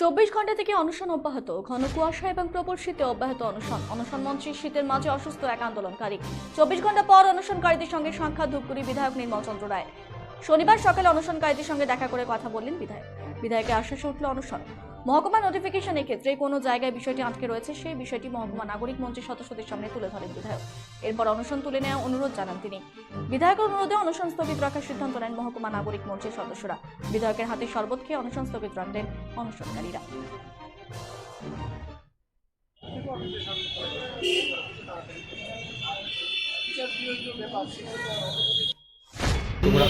চব্বিশ ঘণ্টা থেকে অনশন অব্যাহত। ঘন কুয়াশা এবং প্রবল শীতে অব্যাহত অনশন। অনশন মঞ্চে শীতের মাঝে অসুস্থ এক আন্দোলনকারী। চব্বিশ ঘণ্টা পর অনশনকারীদের সঙ্গে সাক্ষাৎ ধূপগুড়ি বিধায়ক নির্মল চন্দ্র রায়। শনিবার সকালে অনশনকারীদের সঙ্গে দেখা করে কথা বললেন বিধায়ক। বিধায়কের আশ্বাসে উঠল অনশন। মহকুমা নোটিফিকেশনের ক্ষেত্রে কোনো জায়গায় বিষয়টি আটকে রয়েছে, সেই বিষয়টি মহকুমা নাগরিক মঞ্চের সদস্যদের সামনে তুলে ধরেন বিধায়ক। এরপর অনশন তুলে নেওয়া অনুরোধ জানান তিনি। বিধায়কের অনুরোধে অনশন স্থগিত রাখার সিদ্ধান্ত নেন মহকুমা নাগরিক মঞ্চের সদস্যরা। বিধায়কের হাতে শরবত খেয়ে অনশন স্থগিত রাখলেন অনশনকারীরা।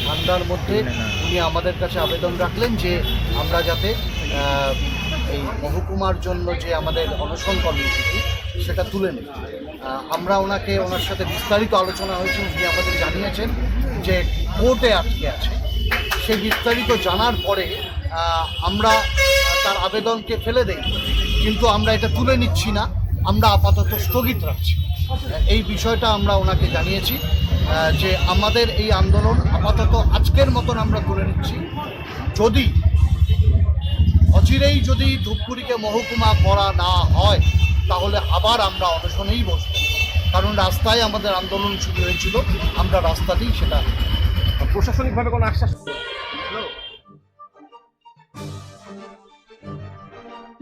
ঠান্ডার মধ্যে উনি আমাদের কাছে আবেদন রাখলেন যে আমরা যাতে এই মহকুমার জন্য যে আমাদের অনশন কর্মসূচি, সেটা তুলে নিই। আমরা ওনাকে ওনার সাথে বিস্তারিত আলোচনা হয়েছে, উনি আমাদের জানিয়েছেন যে কোর্টে আটকে আছে। সেই বিস্তারিত জানার পরে আমরা তার আবেদনকে ফেলে দেই, কিন্তু আমরা এটা তুলে নিচ্ছি না, আমরা আপাতত স্থগিত রাখছি। এই বিষয়টা আমরা ওনাকে জানিয়েছি যে আমাদের এই আন্দোলন আপাতত আজকের মতন আমরা তুলে নিচ্ছি। যদি অচিরেই যদি ধূপগুড়িকে মহকুমা করা না হয় তাহলে আবার আমরা অনশনেই বসব। কারণ রাস্তায় আমাদের আন্দোলন শুরু হয়েছিল আমরা রাস্তাতেই সেটা প্রশাসনিকভাবে কোনো আশ্বাস?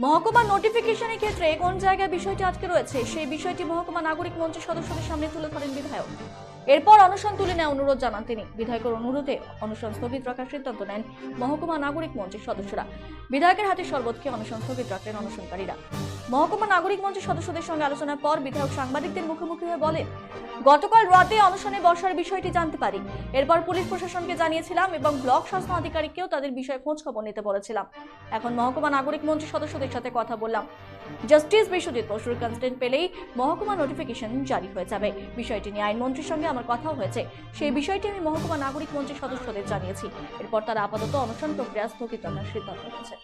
মহকুমা নোটিফিকেশনের ক্ষেত্রে কোন জায়গায় বিষয়টি আটকে রয়েছে সেই বিষয়টি মহকুমা নাগরিক মঞ্চের সদস্যদের সামনে তুলে ধরেন বিধায়ক। এরপর অনশন তুলে নেওয়া অনুরোধ জানান তিনি। বিধায়কের অনুরোধে অনশন স্থগিত রাখার সিদ্ধান্ত নেন মহকুমা নাগরিক মঞ্চের সদস্যরা। বিধায়কের হাতে শরবত খেয়ে অনশন স্থগিত রাখলেন অনশনকারীরা। মহকুমা নাগরিক মঞ্চের সদস্যদের সঙ্গে আলোচনার পর বিধায়ক সাংবাদিকদের মুখোমুখি হয়ে বলেন, গতকাল রাতে অনশনে বসার বিষয়টি জানতে পারি। এরপর পুলিশ প্রশাসনকে জানিয়েছিলাম এবং ব্লক স্বাস্থ্য আধিকারিককেও তাদের বিষয়ে খোঁজ খবর নিতে বলেছিলাম। এখন মহকুমা নাগরিক মঞ্চের সদস্যদের সাথে কথা বললাম। জাস্টিস বিশ্বজিৎ বসুর কনস্টেন্ট পেলেই মহকুমা নোটিফিকেশন জারি হয়ে যাবে। বিষয়টি নিয়ে আইনমন্ত্রীর সঙ্গে আমার কথাও হয়েছে। সেই বিষয়টি আমি মহকুমা নাগরিক মঞ্চের সদস্যদের জানিয়েছি। এরপর তারা আপাতত অনশন প্রক্রিয়া স্থগিত রাখার সিদ্ধান্ত নিয়েছে।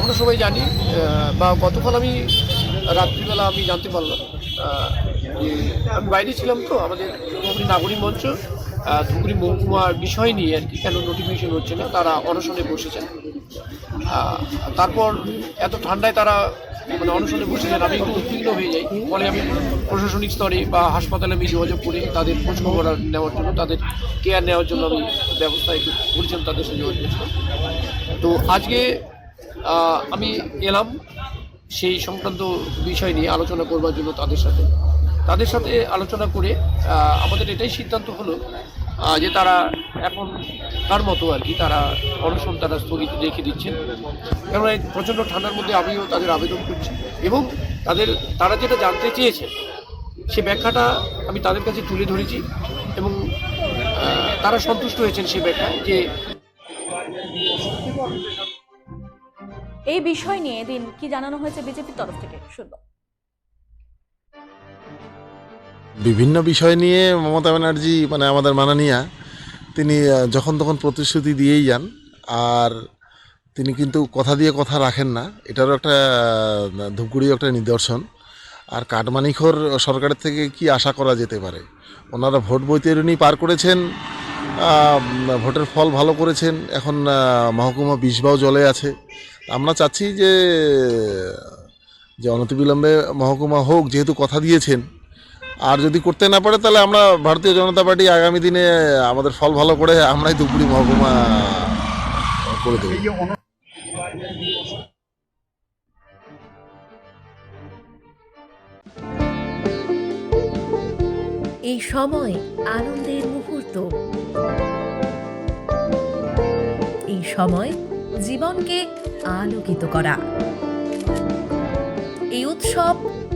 আমরা সবাই জানি বা গতকাল আমি রাত্রিবেলা আমি জানতে পারলাম আমি বাইরে ছিলাম তো, আমাদের নাগরিক মঞ্চ ধুবড়ি মহকুমার বিষয় নিয়ে আর কি কেন নোটিফিকেশন হচ্ছে না, তারা অনশনে বসেছেন। তারপর এত ঠান্ডায় তারা মানে অনশনে বসেছেন, আমি একটু উদ্বিগ্ন হয়ে যাই। ফলে আমি প্রশাসনিক স্তরে বা হাসপাতালে আমি যোগাযোগ করে, তাদের খোঁজখবর নেওয়ার জন্য, তাদের কেয়ার নেওয়ার জন্য আমি ব্যবস্থা একটু করেছিলাম, তাদের সাথে যোগাযোগ তো আজকে আমি এলাম, সেই সংক্রান্ত বিষয় নিয়ে আলোচনা করবার জন্য তাদের সাথে। তাদের সাথে আলোচনা করে আমাদের এটাই সিদ্ধান্ত হলো যে তারা এখন তার মতো আর কি, তারা অনশন তারা স্থগিত রেখে দিচ্ছেন। কেননা প্রচণ্ড ঠান্ডার মধ্যে আমিও তাদের আবেদন করছি এবং তাদের, তারা যেটা জানতে চেয়েছেন সে ব্যাখ্যাটা আমি তাদের কাছে তুলে ধরেছি এবং তারা সন্তুষ্ট হয়েছেন সে ব্যাখ্যায় যে এই বিষয় নিয়ে এদিন কি জানানো হয়েছে বিজেপির তরফ থেকে? শুনব। বিভিন্ন বিষয় নিয়ে মমতা ব্যানার্জি মানে আমাদের মাননীয়া, তিনি যখন তখন প্রতিশ্রুতি দিয়েই যান। আর তিনি কিন্তু কথা দিয়ে কথা রাখেন না। এটারও একটা ধূপগুড়ি একটা নিদর্শন। আর কাঠমানিখর সরকারের থেকে কি আশা করা যেতে পারে? ওনারা ভোট বৈতরণী পার করেছেন ভোটের ফল ভালো করেছেন। এখন মহকুমা বিষবাও জলে আছে। আমরা চাচ্ছি যে যে অনতিবিলম্বে মহকুমা হোক, যেহেতু কথা দিয়েছেন আর যদি করতে না পারে, তাহলে আমরা ভারতীয় জনতা পার্টি আগামী দিনে আমাদের ফল ভালো করে আমরাই ধুপগুড়ি মহকুমা করে দেবো। এই সময় আনন্দের মুহূর্ত। এই সময় জীবনকে আলোকিত করা। এই উৎসব